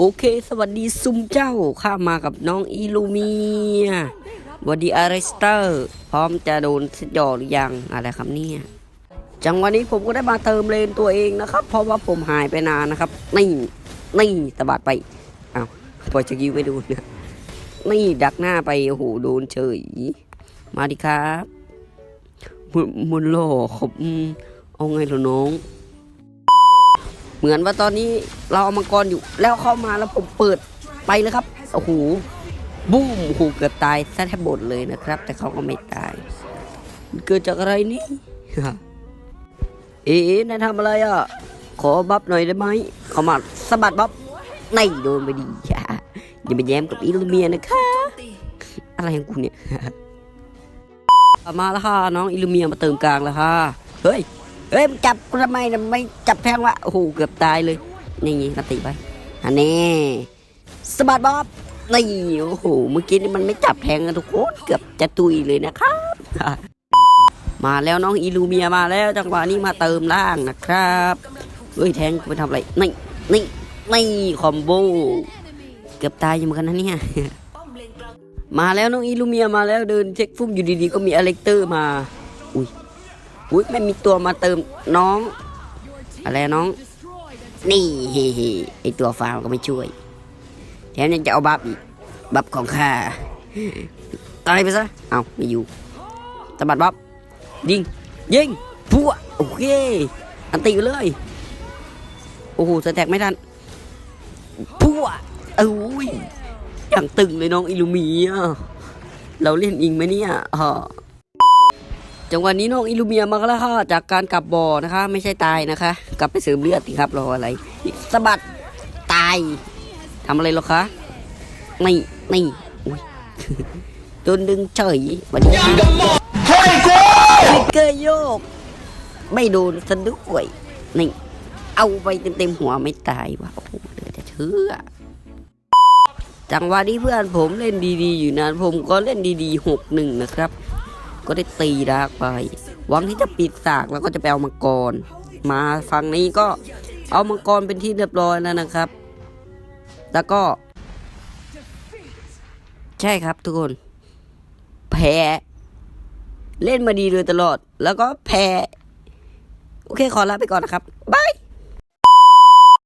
โอเค สวัสดีซุมเจ้า ข้ามากับน้องอีลูเมียวัสดีอาริสเตอร์ พร้อมจะโดนสยอหรือยัง อะไรครับเนี่ย จังวะนี้ผมก็ได้มาเติมเลนตัวเองนะครับ เพราะว่าผมหายไปนานนะครับ นี่นี่ตะบัดไป อ้าวปล่อยจะกิ้วไม่ดูนะนี่ดักหน้าไป โอ้โห โดนเฉย มาดิครับมุนโลขบอืมเอาไงเหรอน้อง เหมือนว่าตอนนี้เราเอามังกรอยู่ แล้วเข้ามาแล้วผมเปิดไปเลยครับโอ้โหบูมโอ้โหเกือบตายซะแทบหมดเลยนะครับ แต่เขาก็ไม่ตายเกิดจากอะไรนี่เอ๊ะนายทำอะไรอะ ขอบัฟหน่อยได้ไหมเขามาสะบัดบัฟไม่โดนไปดีอย่าไปแย้มกับอีลูเมียนะคะ อะไรของคุณเนี่ย มาแล้วค่ะน้องอิลูเมียมาเติมกลางแล้วค่ะ เฮ้ย เฮ้ยมจับกูทำไม่ไม่จับแทงวะโอ้โหเกือบตายเลย นี่ไงกติไปอันนี้สบัดบ๊อบนี่โอ้โหเมื่อกี้นี่มันไม่จับแทงกันทุกคนเกือบจะตุยเลยนะครับ มาแล้วน้องอิลูเมียมาแล้วจังหวะนี้มาเติมล่างนะครับเฮ้ยแทงกูไปทำอะไรนี่นี่นี่คอมโบเกือบตายอยู่เหมือนกันนะเนี่ยมาแล้วน้องอิลูเมียมาแล้วเดินเช็คฟุ้มอยู่ดีๆก็มีอเล็กเตอร์มา อุ้ย อุ้ยไม่มีตัวมาเติมน้อง อะไรน้อง นี่ไอตัวฟาร์มก็ไม่ช่วยแถมยังจะเอาบัฟอีกบัฟของข้าตายไปซะเอาไม่อยู่ตะบัดบัฟยิงยิงพัวโอเคอันตีไปเลยโอ้โหสแต็กไม่ทันพัวเอ้ยอย่างตึงเลยน้องอิลูมียเราเล่นอิงไหมเนี่ยฮะ จังหวะนี้น้องอิลูเมียมาแล้วค่ะจากการกลับบ่อนะคะ ไม่ใช่ตายนะคะ กลับไปเสริมเลือดสิครับรออะไรสะบัดตายทำอะไรหรอคะนี่นี่โดนดึงเฉยวันนี้ฟลิกเกอร์โยก ไม่โดนซะด้วยนี่เอาไปเต็มๆหัวไม่ตายว่ะโอ้โหเหลือจะเชื่อจังหวะนี้เพื่อนผมเล่นดีๆ อยู่นะผมก็เล่นดีๆหกหนึ่งนะครับ ก็ได้ตีดาร์กไป หวังที่จะปิดสากแล้วก็จะไปเอามังกร มาฝั่งนี้ก็เอามังกรเป็นที่เรียบร้อยแล้วนะครับ แล้วก็ ใช่ครับทุกคน แพ้เล่นมาดีเลยตลอด แล้วก็แพ้ โอเคขอลาไปก่อนนะครับบาย